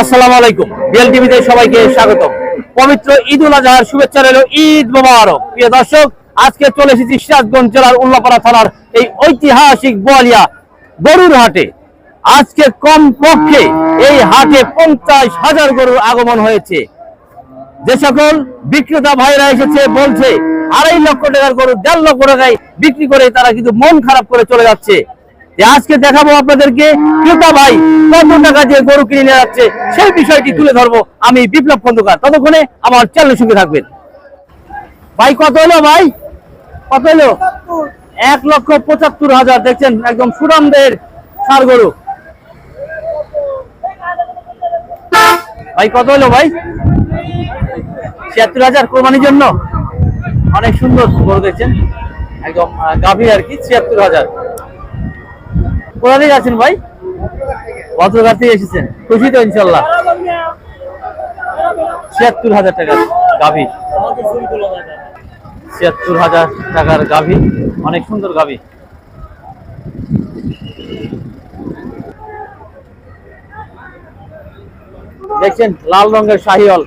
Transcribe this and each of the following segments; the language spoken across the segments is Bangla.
আসসালামু আলাইকুম। বিএল টিভিতে সবাইকে স্বাগতম। পবিত্র ঈদ উল আজহার শুভেচ্ছা রইল ঈদ মোবারক। প্রিয় দর্শক, আজকে চলে এসেছি সিরাজগঞ্জ জেলার উল্লাপাড়া থানার এই ঐতিহাসিক বোয়ালিয়া গরুর হাটে। আজকে কম পক্ষে এই হাটে পঞ্চাশ হাজার গরুর আগমন হয়েছে। যে সকল বিক্রেতা ভাইরা এসেছে, বলছে, আড়াই লক্ষ টাকার গরু, দেড় লক্ষ টাকায় বিক্রি করে তারা কিন্তু মন খারাপ করে চলে যাচ্ছে। আজকে দেখাবো আপনাদেরকে ক্রেতা ভাই কত টাকা দিয়ে গরু কিনে নিয়ে যাচ্ছে, সেই বিষয়টি তুলে ধরবো আমি বিপ্লব খন্দকার। ততক্ষণে আমার চ্যানেলের সঙ্গে থাকবেন। ভাই, কত হলো ভাই? কত হলো? এক লক্ষ পঁচাত্তর হাজার, দেখছেন? একদম সুরামদের সার গরু। ভাই, কত হলো ভাই? ছিয়াত্তর হাজার কোরবানির জন্য? অনেক সুন্দর গরু, দেখছেন? একদম গাভী আর কি, ছিয়াত্তর হাজার। কোথা আছেন ভাই? ভদ্রঘাট এসেছেন। খুশি তো, ইনশাল্লাহ। ছিয়াত্তর হাজার টাকার ছিয়াত্তর হাজার টাকার গাভী। অনেক সুন্দর গাভী। দেখছেন, লাল রঙের শাহিওয়াল।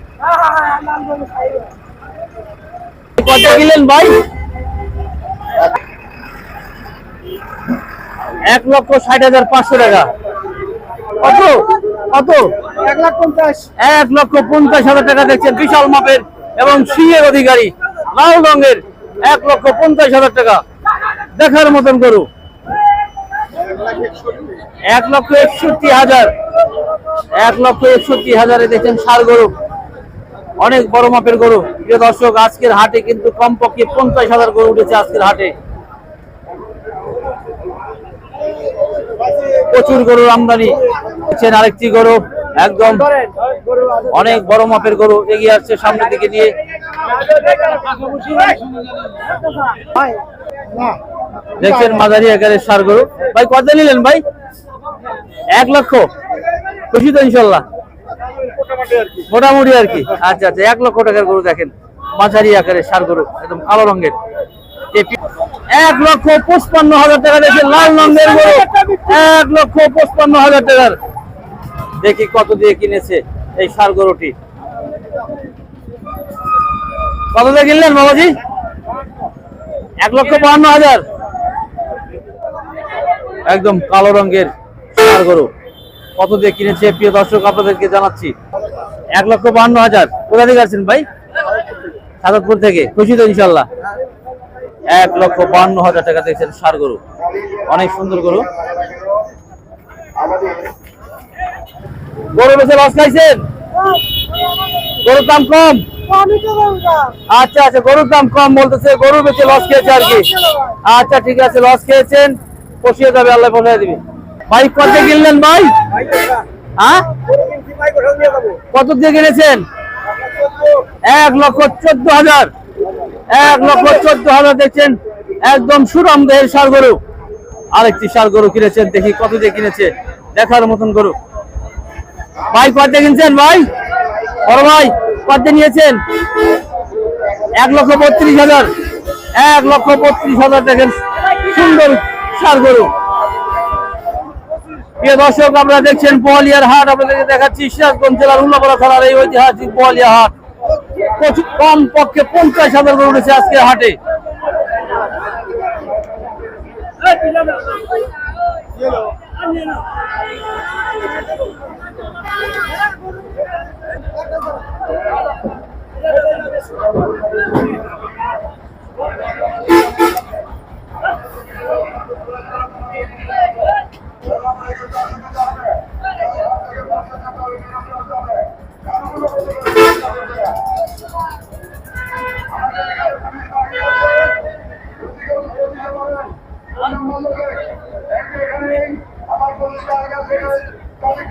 কত কিনলেন ভাই? এক লক্ষ ষাট হাজার পাঁচশো টাকা। কত? কত? এক লাখ পঞ্চাশ। এক লক্ষ পঞ্চাশ হাজার টাকা দেখছেন বিশাল মাপের এবং সিংহের অধিকারী লাল রঙের এক লক্ষ পঞ্চাশ হাজার টাকা। দেখার মতন গরু। এক লক্ষ একষট্টি হাজার। এক লক্ষ একষট্টি হাজারে দেখছেন সার গরু। অনেক বড় মাপের গরু। প্রিয় দর্শক আজকের হাটে কিন্তু কমপক্ষে পঞ্চাশ হাজার গরু উঠেছে আজকের হাটে। প্রচুর গরুর আমদানি দেখছেন আরেকটি গরু, একদম অনেক বড় মাপের গরু এগিয়ে আসছে সামনের দিকে নিয়ে। দেখছেন মাঝারি আকারের সার গরু। ভাই কত নিলেন ভাই? এক লক্ষ? খুশি তো ইনশাল্লাহ। মোটামুটি আর কি। আচ্ছা আচ্ছা এক লক্ষ টাকার গরু দেখেন। মাঝারি আকারের সার গরু, একদম কালো রঙের। এক লক্ষ পঁচপান্ন হাজার টাকা দেখেন লাল গরু। এক লক্ষ পঁচপান্ন হাজার টাকার। দেখি কত দিয়ে কিনেছে এই সার গরুটি। কত দিয়ে কিনলেন বাবাজি? এক লক্ষ বাহান্ন হাজার। একদম কালো রঙের সার গরু। কত দিয়ে কিনেছে? প্রিয় দর্শক, আপনাদেরকে জানাচ্ছি। এক লক্ষ বাহান্ন হাজার। কোথা থেকে আছেন ভাই? সাদতপুর থেকে। খুশি তো ইনশাল্লাহ। এক লক্ষ বান্ন হাজার টাকা দিয়েছেন সার গরু। অনেক সুন্দর গরু। গরু বেছে লস খাইছেন? গরুর দাম কম? আচ্ছা আচ্ছা গরুর দাম কম বলতেছে গরু বেচে লস খেয়েছে আর কি। আচ্ছা ঠিক আছে লস খেয়েছেন পশিয়ে যাবে, আল্লাহ পৌঁছায় দিবি। ভাই, কত কিনলেন ভাই? হ্যাঁ? কত দিয়ে কিনেছেন? এক লক্ষ চোদ্দ হাজার। এক লক্ষ চোদ্দ হাজার দেখছেন, একদম সুরাম দেহের সার গরু। আরেকটি সার গরু কিনেছেন, দেখি কত দিয়ে কিনেছে, দেখার মতন গরু। ভাই দিয়ে কিনছেন ভাই? বড় ভাই দিয়ে নিয়েছেন? এক লক্ষ বত্রিশ হাজার। এক লক্ষ বত্রিশ হাজার দেখেন, সুন্দর সার গরু। দর্শক, আপনারা দেখছেন, বোয়ালিয়ার হাট, আপনাদেরকে দেখাচ্ছি, সিরাজগঞ্জ জেলার উল্লাপাড়া থানার এই ঐতিহাসিক বোয়ালিয়া হাট। কম পক্ষে পঞ্চাশ হাজার গরু উঠেছে আজকে হাটে।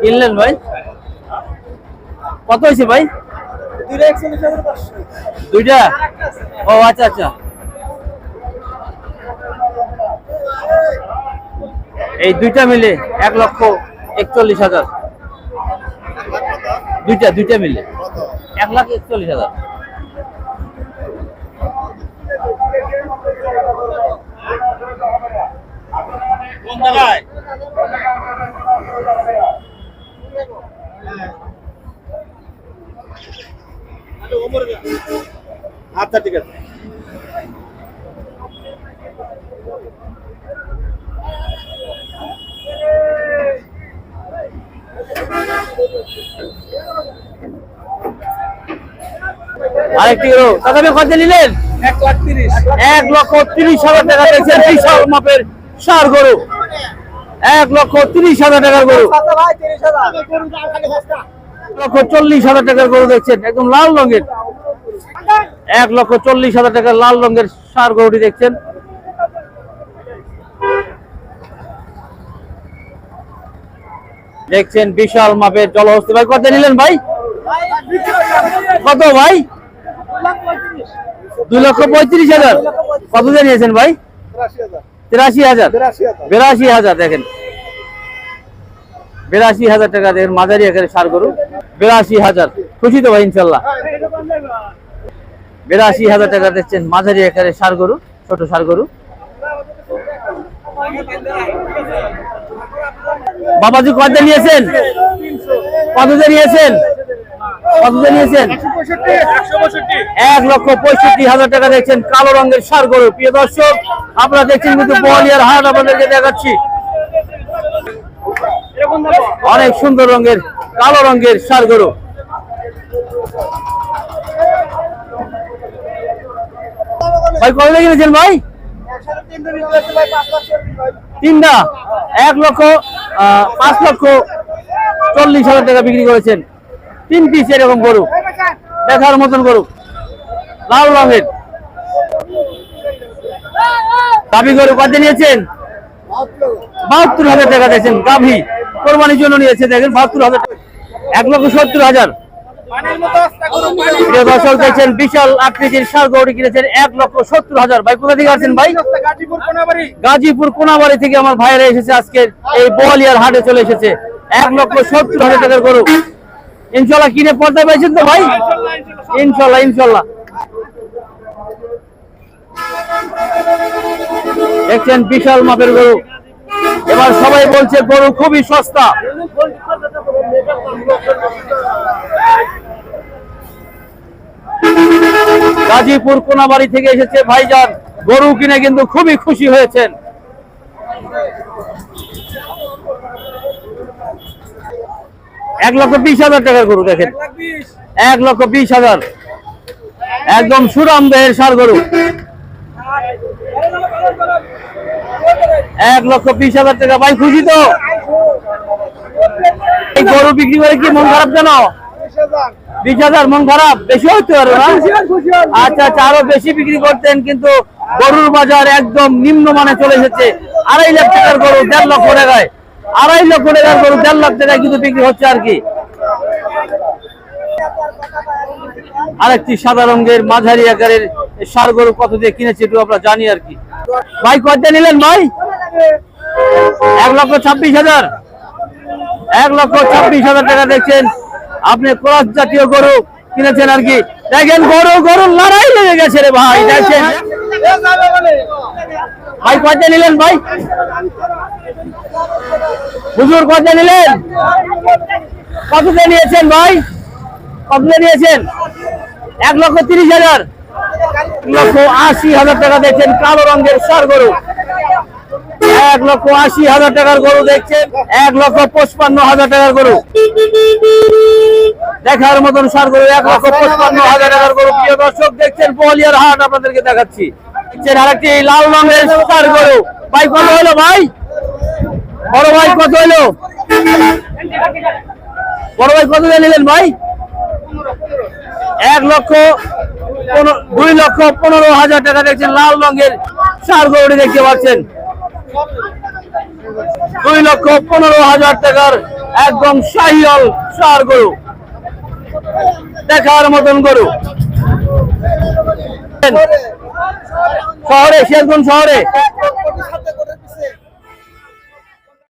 কিনলেন ভাই। কত হয়েছে ভাই? দুইটা? ও আচ্ছা আচ্ছা। এই দুইটা মিলে এক লক্ষ একচল্লিশ হাজার। দুইটা দুইটা মিলে। এক লাখ একচল্লিশ হাজার। আরেকটি গরু তথাপি কত নিলেন? এক লক্ষ তিরিশ হাজার টাকা দেখছেন বিশাল মাপের সার গরু। এক লক্ষ তিরিশ হাজার টাকার গরু। লক্ষ চল্লিশ হাজার টাকার গরু দেখছেন একদম লাল রঙের। এক লক্ষ চল্লিশ হাজার টাকার লাল রঙের সার গরুটি দেখছেন। দেখছেন বিশাল মাপের জলহস্তি। ভাই কত নিলেন ভাই? কত ভাই? দুই লক্ষ পঁয়ত্রিশ হাজার। কত ভাই? তিরাশি হাজার। বিরাশি হাজার, দেখেন। বিরাশি হাজার টাকা দেখেন মাঝারি এখানে সার গরু। বিরাশি হাজার। খুশি তো ভাই, ইনশাল্লাহ। বিরাশি হাজার টাকা দেখছেন মাঝারি এখানে সার গরু, ছোট সার গরু। বাবাজি কত নিয়েছেন? কত নিয়েছেন? কত নিয়েছেন? এক লক্ষ পঁয়ষট্টি হাজার টাকা দেখছেন কালো রঙের সার গরু প্রিয় দর্শক, আপনারা দেখছেন কিন্তু বোয়ালিয়ার হাট আপনাদেরকে দেখাচ্ছি। অনেক সুন্দর রঙের, কালো রঙের সার গরু ভাই দিয়ে কিনেছেন ভাই? তিনটা। এক লক্ষ পাঁচ লক্ষ চল্লিশ হাজার টাকা বিক্রি করেছেন। তিন পিস এরকম গরু। দেখার মতন গরু লাল রঙের। গাভী গরু কত নিয়েছেন? বাহাত্তর হাজার টাকা দিয়েছেন। গাভী কোরবানির জন্য নিয়েছে, দেখেন, বাহাত্তর হাজার এক লক্ষ সত্তর হাজার। বিশাল আকৃতির সার গৌরী কিনেছেন। এক লক্ষ সত্তর হাজার। ভাই, কোথা থেকে আসছেন ভাই? গাজীপুর কোনাবাড়ি থেকে আমার ভাইয়েরা এসেছে আজকে। এই বোয়ালিয়ার হাটে চলে এসেছে। এক লক্ষ সত্তর হাজার টাকার গরু। ইনশাল্লাহ কিনে পর্দা পেয়েছেন তো ভাই? ইনশাল্লাহ ইনশাল্লাহ দেখছেন বিশাল মাপের গরু। এবার সবাই বলছে গরু খুবই সস্তা। গাজীপুর কোনাবাড়ি থেকে এসেছে ভাইজান। গরু কিনে কিন্তু খুবই খুশি হয়েছেন। এক লক্ষ বিশ হাজার টাকার গরু দেখেন। এক লক্ষ বিশ হাজার। একদম সুরাম দেহের সার গরু। এক লক্ষ বিশ হাজার টাকা। ভাই খুশি তো? এই গরু বিক্রি করে কি মন খারাপ জানো? বিশ হাজার। মন খারাপ? বেশি হতে পারে না? আচ্ছা আচ্ছা আরও বেশি বিক্রি করতেন কিন্তু গরুর বাজার একদম নিম্ন মানে চলে এসেছে। আড়াই লাখ টাকার গরু দেড় লক্ষ টাকায়। আড়াই লক্ষ টাকার গরু, দেড় লাখ টাকায় কিন্তু বিক্রি হচ্ছে আর কি। আরেকটি সাদা রঙের মাঝারি আকারের সার গরু কত দিয়ে কিনেছে একটু আমরা জানি আর কি। ভাই দিয়ে নিলেন ভাই? এক লক্ষ ছাব্বিশ হাজার। এক লক্ষ ছাব্বিশ হাজার টাকা দেখছেন। আপনি ক্রস জাতীয় গরু কিনেছেন আর কি। দেখেন গরু গরু লড়াই লেগে গেছে রে ভাই দেখছেন ভাই, কত নিলেন ভাই? হুজুর কত নিলেন? কত নিয়েছেন ভাই? কত নিয়েছেন? এক লক্ষ তিরিশ হাজার। আশি হাজার টাকা দেখছেন কালো রঙের সার গরু। এক লক্ষ আশি হাজার টাকার গরু দেখছেন। এক লক্ষ পঁচপান্ন হাজার টাকার গরু। দেখার মতন সার গরু এক লক্ষ পঁচপান্ন হাজার টাকার গরু। প্রিয় দর্শক, দেখছেন বলিয়ার হাট আপনাদেরকে দেখাচ্ছি। দেখছেন আরেকটি লাল রঙের সার গরু। ভাই, কত হলো ভাই? বড় ভাই কত হলো? বড় ভাই কত নিলেন ভাই? এক লক্ষ দুই লক্ষ পনেরো হাজার টাকা দেখছেন, লাল রঙের সার গরুটি দেখতে পাচ্ছেন। দুই লক্ষ পনেরো হাজার টাকার একদম শাহিয়াল সার গরু। দেখার মতন গরু। শহরে শিয়ালগঞ্জ শহরে।